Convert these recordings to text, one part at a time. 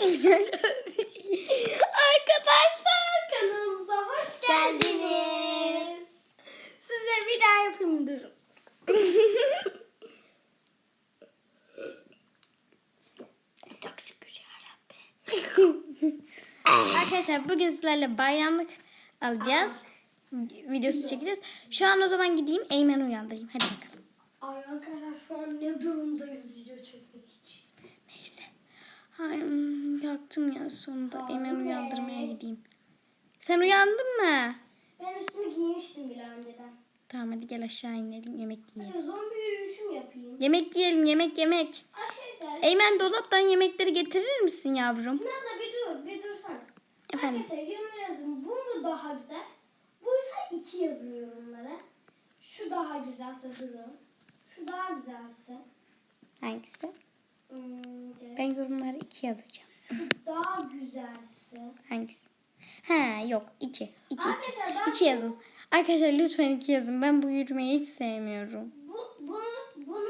Arkadaşlar kanalımıza hoş geldiniz. Size bir daha yapayım durun. Çok şükür yarabbim. Arkadaşlar bugün sizlerle bayramlık alacağız. Videosu çekeceğiz. Şu an o zaman gideyim Eymen'i uyandırayım. Hadi bakalım. Ay arkadaşlar şu an ne durumdayız video çekmek. Ay, yaktım ya sonunda. Eymen'i uyandırmaya gideyim. Sen uyandın mı? Ben üstümü giymiştim bile önceden. Tamam hadi gel aşağı inelim yemek yiyelim. Hadi zombi yürüyüşüm yapayım. Yemek yiyelim yemek yemek. Arkadaşlar Eymen dolaptan yemekleri getirir misin yavrum? Nada bir dur bir dursana. Efendim? Arkadaşlar yorumlara yazın. Bu mu daha güzel? Buysa iki yazın yorumlara. Şu daha güzelse durun. Şu daha güzelse. Hangisi? Ben yorumlara iki yazacağım. Şu daha güzelse. Hangisi? Ha yok iki. İki, iki. Ben İki yazın. Arkadaşlar lütfen iki yazın. Ben bu yürümeyi hiç sevmiyorum. Bu, bunu, bunu,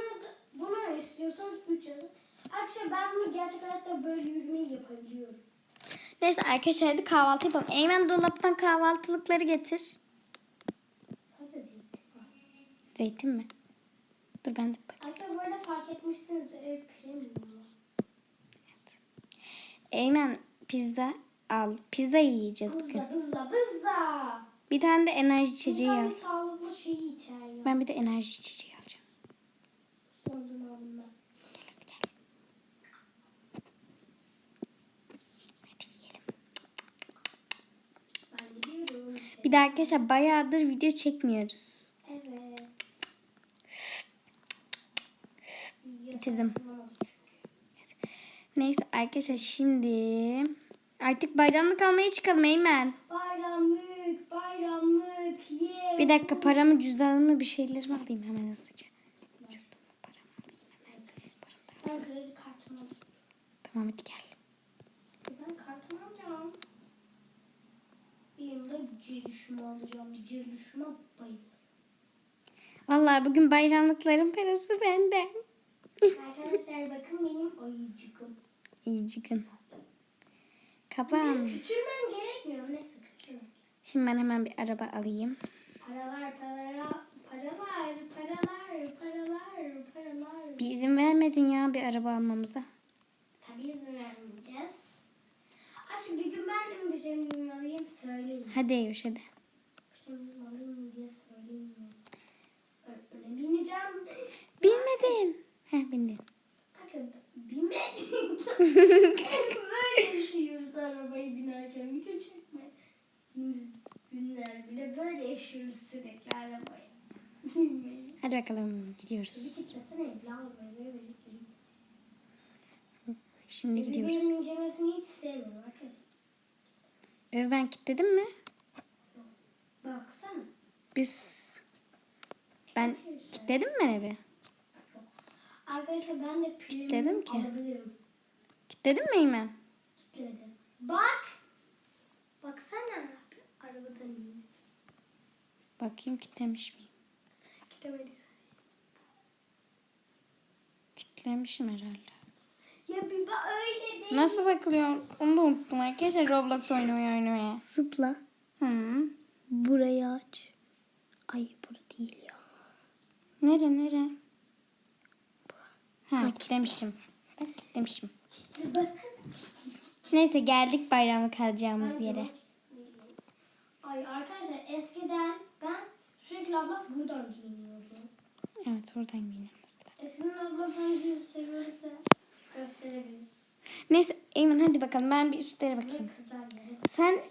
bunu istiyorsanız üç yazın. Arkadaşlar ben bunu gerçek hayatta böyle yürümeyi yapabiliyorum. Neyse arkadaşlar hadi kahvaltı yapalım. Eymen dolaptan kahvaltılıkları getir. Hadi zeytin. Zeytin mi? Dur ben de bakayım. Arkadaşlar bu arada fark etmişsiniz ev premium. Eymen pizza al. Pizza yiyeceğiz bugün. Bızza bızza bızza. Bir tane de enerji içeceği al. sağlıklı şeyi içer ya. Ben bir de enerji içeceği alacağım. Gidiyorum. işte. Bir de arkadaşlar bayağıdır video çekmiyoruz. Evet. Bitirdim. Neyse arkadaşlar şimdi artık bayramlık almaya çıkalım Eymen. Bayramlık, bayramlık, ye. Bir dakika paramı cüzdanımı bir şeylerimi alayım hemen hızlıca. Cüzdanımı paramı alayım hemen. Paramı da- Ben kredi kartımı alayım. Tamam hadi gel. Ben kartımı alacağım. Benim de cilüşümü alacağım. Cilüşüme bayılırım. Vallahi bugün bayramlıkların parası benden. Arkadaşlar bakın benim ayıcıkım. İyicikın. Kapan. Küçülmem gerekmiyor. Neyse küçülmem. Şimdi ben hemen bir araba alayım. Paralar, paralar, paralar, paralar, paralar, paralar. Bir izin vermedin ya bir araba almamıza. Tabii izin vermeyeceğiz. Ay bir gün ben de mi bir şey alayım söyleyin. Hadi Eyüş hadi. Bir şey alayım diye söyleyin. Ben öyle bineceğim. Bilmedin. Heh bindin. Bakın binmedim. böyle yaşıyoruz arabayı binerken video çekme. Biz günler sürekli arabayı. Binmeyi. Hadi bakalım gidiyoruz. Şimdi gidiyoruz. Birbirinin incelemesini hiç sevmiyorum arkadaşlar. Ev ben kilitledim mi? Baksana. Biz... Ben kilitledim mi evi? Arkadaşlar ben de Kilitledim ki. alabilirim. Kilitledin mi Eymen? Kilitledim. Bak. Baksana. Arabadan iyi. Bakayım kilitlemiş miyim? Kitemediysen. Kilitlemişim herhalde. Ya bir bak öyle değil. Nasıl bakılıyor? Onu da unuttum arkadaşlar Roblox oynamayı oynamaya. Zıpla. Hı. Burayı aç. Ay burada değil ya. Nere nere? Ha. Bak kilitlemişim. Bakın. Neyse geldik bayramlık alacağımız yere. Ay arkadaşlar eskiden sürekli abla buradan giyiniyordum. Evet oradan giyiyorum mesela. Eskiden abla hangi seviyorsa gösterebiliriz. Neyse Eymen hadi bakalım ben bir üstlere bakayım. Sen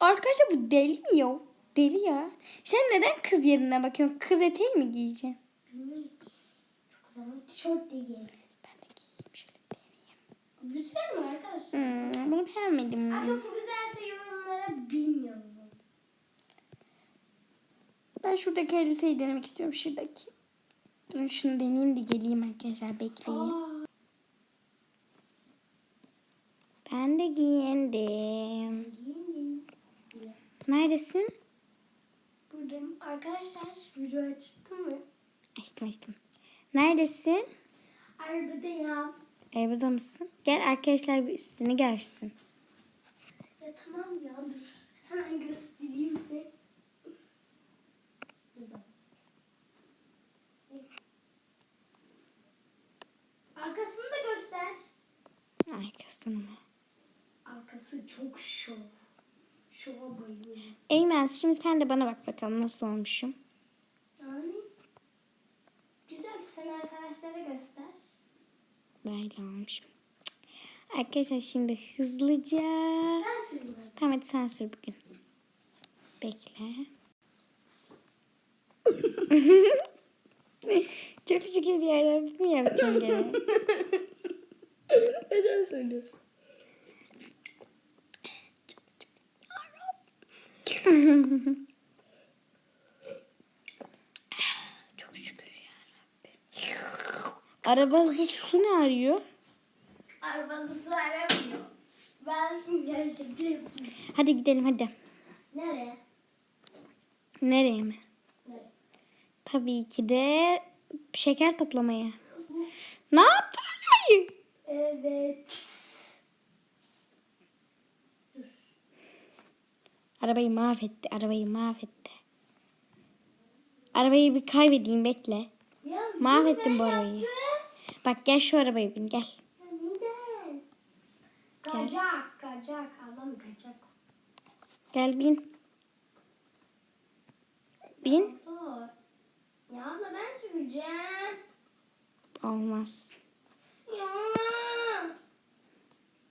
Arkadaşlar bu deli mi ya? Deli ya. Sen neden kız yerine bakıyorsun? Kız eteği mi giyeceksin? Bilmiyorum. Çok güzel ama tişört değil. Ben de giyeyim şöyle bir deneyeyim. Güzel mi arkadaşlar? Hmm, bunu beğenmedim. Ama bu güzelse yorumlara bin yazın. Ben şuradaki elbiseyi denemek istiyorum. Şuradaki. Durun şunu deneyeyim de geleyim arkadaşlar. Bekleyin. Aa, Ben de giyindim. giyin Neredesin? Buradayım. Arkadaşlar video açtı mı? Açtım açtım. Neredesin? Arabada ya. E burada mısın? Gel arkadaşlar bir üstünü görsün. Ya tamam ya dur. Hemen göstereyim size. Güzel. Arkasını da göster. Arkasını mı? Arkası çok şov. Şova bayılıyorum. Eymen şimdi sen de bana bak bakalım nasıl olmuşum. Yani güzel sen arkadaşlara göster. Böyle olmuşum. Arkadaşlar şimdi hızlıca... Ben süreyim. Tamam hadi sen sür bugün. Bekle. Çok şükür ya. Bunu yapacağım gene. Söylüyorsun? Çok şükür ya Rabbi. Arabada su ne arıyor? Arabada su aramıyor. Ben gerçekten. Hadi gidelim hadi. Nereye? Nereye mi? Nereye? Tabii ki de şeker toplamaya. Ne yaptın? Evet. Dur. Arabayı mahvetti. Arabayı mahvetti. Arabayı bir kaybedeyim bekle. Ya Mahvettim bu arabayı. yaptım. Bak gel şu arabaya bin gel. Neden? Kacak, kacak. Adam kacak. Gel bin. Bin. Dur. Ya abla ben süreceğim. Olmaz. Ya.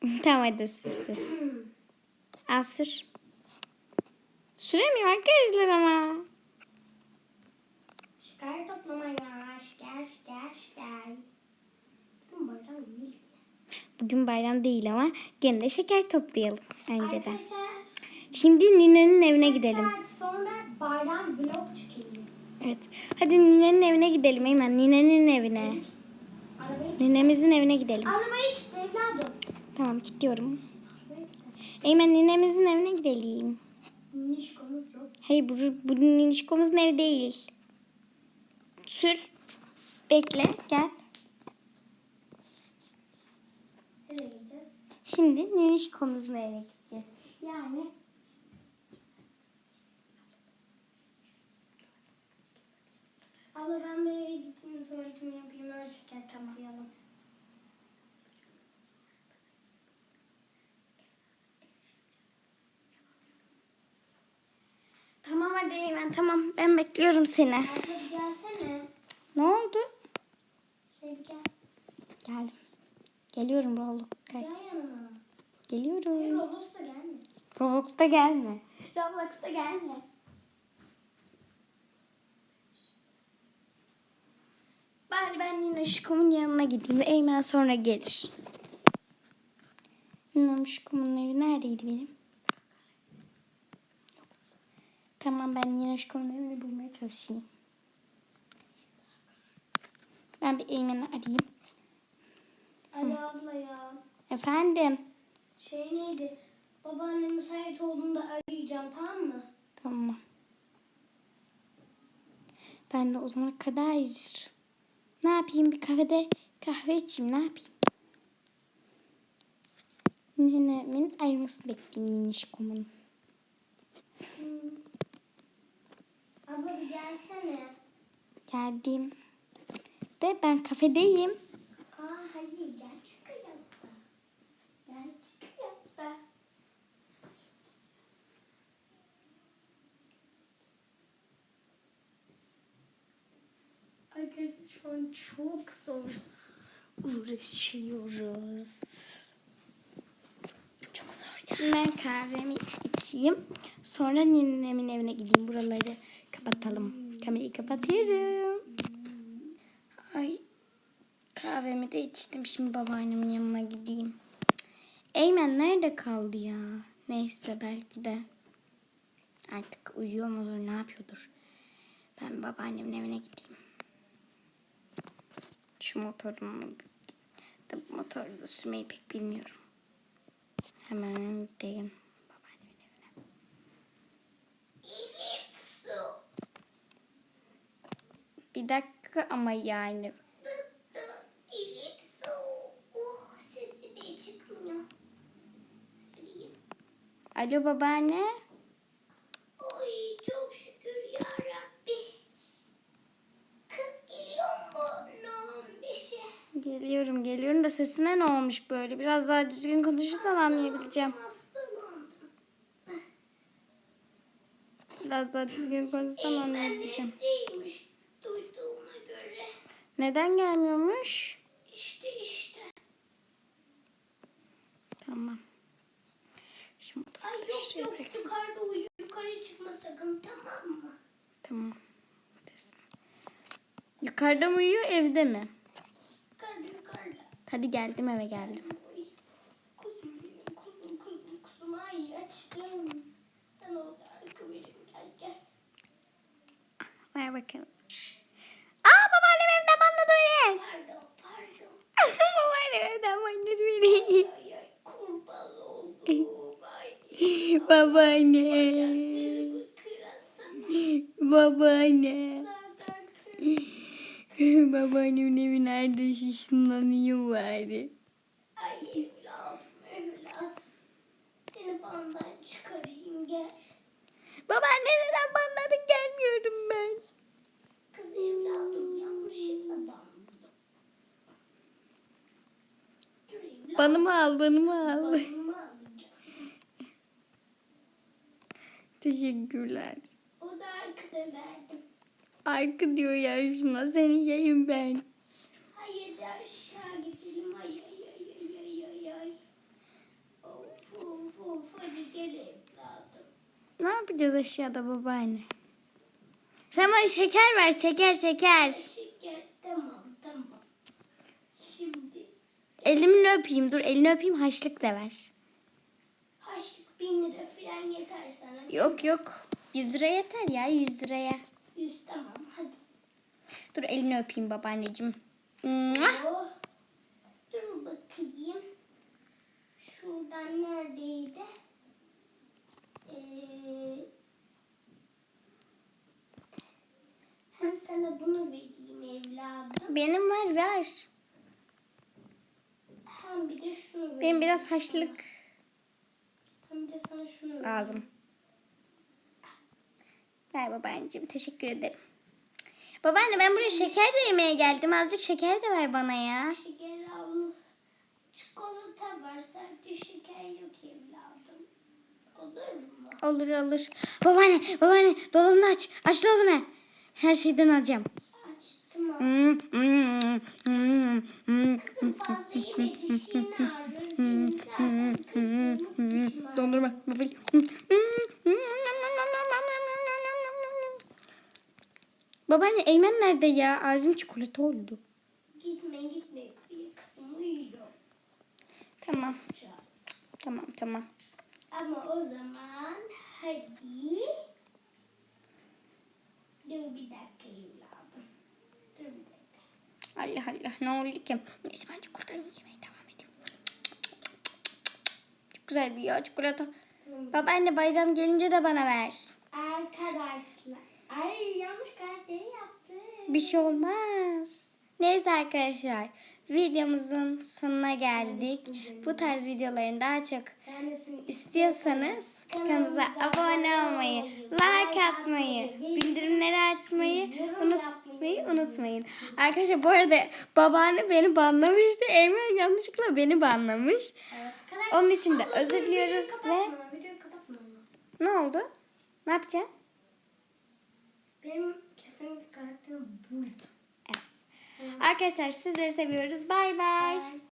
tamam hadi sür sür. Al sür. Süremiyor arkadaşlar ama. Şeker toplama ya. Şeker, şeker, şeker. Bugün bayram değil ki. Bugün bayram değil ama gene de şeker toplayalım önceden. Arkadaşlar. Şimdi ninenin evine gidelim. sonra bayram vlog çekeceğiz. Evet. Hadi ninenin evine gidelim hemen. Ninenin evine. Arabayı, Ninemizin evine gidelim. arabayı. Tamam kilitle. Eymen ninemizin evine gidelim. Nişkomuz yok. Hayır bu, bu ninişkomuzun evi değil. Sür. Bekle gel. Nereye gideceğiz? Şimdi ninişkomuzun evine gideceğiz. Yani Abla ben bir eve gideyim tuvaletimi yapayım öyle şeker toplayalım. Tamam hadi Eymen tamam ben bekliyorum seni. Bir gelsene. Ne oldu? Şey gel. Geldim. Geliyorum Roblox. Gel yanıma. Hayır Geliyorum. Roblox'ta gelme. Roblox'ta gelme. Roblox'ta gelme. Bari ben Ninişkom'un yanına gideyim. Eymen sonra gelir. Ninişkom'un evi neredeydi benim? Tamam ben Ninişkom'un evini bulmaya çalışayım. Ben bir Eymen'i arayayım. Ali abla ya. Efendim. Şey neydi? Babaannem müsait olduğunda arayacağım tamam mı? Tamam. Ben de o zamana kadar ne yapayım bir kafede kahve içeyim ne yapayım? Nenemin ayrılmasını bekleyeyim Ninişkom'un. Hmm. Abla bir gelsene. Geldim. De ben kafedeyim. Aa hayır gerçek hayatta. Gerçek hayatta. Arkadaşlar şu an çok zor. Uğraşıyoruz. Çok zor. Şimdi ben kahvemi içeyim. Sonra ninemin evine gideyim. Buraları kapatalım. Kamerayı kapatıyorum. Ay kahvemi de içtim. Şimdi babaannemin yanına gideyim. Eymen nerede kaldı ya? Neyse belki de artık uyuyor mudur ne yapıyordur. Ben babaannemin evine gideyim. Şu motorumu da motoru da sürmeyi pek bilmiyorum. Hemen gideyim Bir dakika ama yani. Elif soğuk. Oh, sesi de çıkmıyor. Alo babaanne. Oy çok şükür ya Rabbi. Kız geliyor mu? Ne olmuşe? Geliyorum geliyorum da sesine ne olmuş böyle? Biraz daha düzgün konuşursan anlayabileceğim. Biraz daha düzgün konuşsam ee, anlayabileceğim. Neden gelmiyormuş? İşte işte. Tamam. Şimdi Ay yok şuraya yok bırakayım. yukarıda uyu. Yukarı çıkma sakın tamam mı? Tamam. Ses. Yukarıda mı uyuyor evde mi? Yukarıda yukarıda. Hadi geldim eve geldim. Kuzum benim kuzum kuzum kuzum. Ay açtım. Sen orada arka benim gel gel. Ver bakalım. Aa babaannem evden banladı beni. Pardon pardon. babaannem evden banladı beni. Ay ay kurban oldum. Ay. Babaanne. Babaanne. Babaannemin evi nerede şişlanıyor bari. Ay evladım evladım. Seni bandan çıkarayım gel. Babaanne neden banladın gelmiyorum ben. Kız evladım yanlışlıkla bandım. Dur evladım. Banımı al banımı al. Teşekkürler. O da arkada verdim. Arka diyor ya şuna seni yiyeyim ben. Hayır da aşağı gidelim. Ay ay ay ay ay ay ay. Of of of hadi gel evladım. Ne yapacağız aşağıda babaanne? Sen bana şeker ver şeker şeker. Şeker tamam tamam. Şimdi Elimi öpeyim dur elini öpeyim haşlık da ver. haşlık bin lira falan yeter sana. Yok yok 100 lira yeter ya 100 liraya. Yüz tamam hadi. Dur elini öpeyim babaanneciğim. Oh. Dur bakayım. Şuradan neredeydi? Ee, hem sana bunu vereyim evladım. Benim var ver. Hem bir de şunu. Benim biraz haşlık Hem de sana şunu lazım. Ver babaanneciğim teşekkür ederim. Babaanne ben buraya şeker de yemeye geldim. Azıcık şeker de ver bana ya. Şeker al. Çikolata var sadece şeker yok evladım. Olur mu? Olur olur. Babaanne babaanne dolabını aç. Aç dolabını. Her şeyden alacağım. Dondurma. Waffle. Babaanne Eymen nerede ya? Ağzım çikolata oldu. Gitme gitme yukarıya kızım uyuyor. Tamam. Tamam tamam. Ama o zaman hadi. Dur bir dakika evladım. Allah Allah ne oldu ki? Neyse ben çikolatamı yemeye devam edeyim. Çok güzel bir ya çikolata. Tamam. Babaanne bayram gelince de bana ver. Arkadaşlar. Ay yanlış karakteri yaptım. Bir şey olmaz. Neyse arkadaşlar videomuzun sonuna geldik. Bu tarz videoların daha çok istiyorsanız kanalımıza abone olmayı, like atmayı, bildirimleri açmayı unutmayı unutmayın. Arkadaşlar bu arada babaanne beni banlamıştı. Eymen yanlışlıkla beni banlamış. Onun için de özür diliyoruz ve ne oldu? Ne yapacaksın? Benim kesinlikle karakterim buydu. Evet. Arkadaşlar sizleri seviyoruz. Bay bay.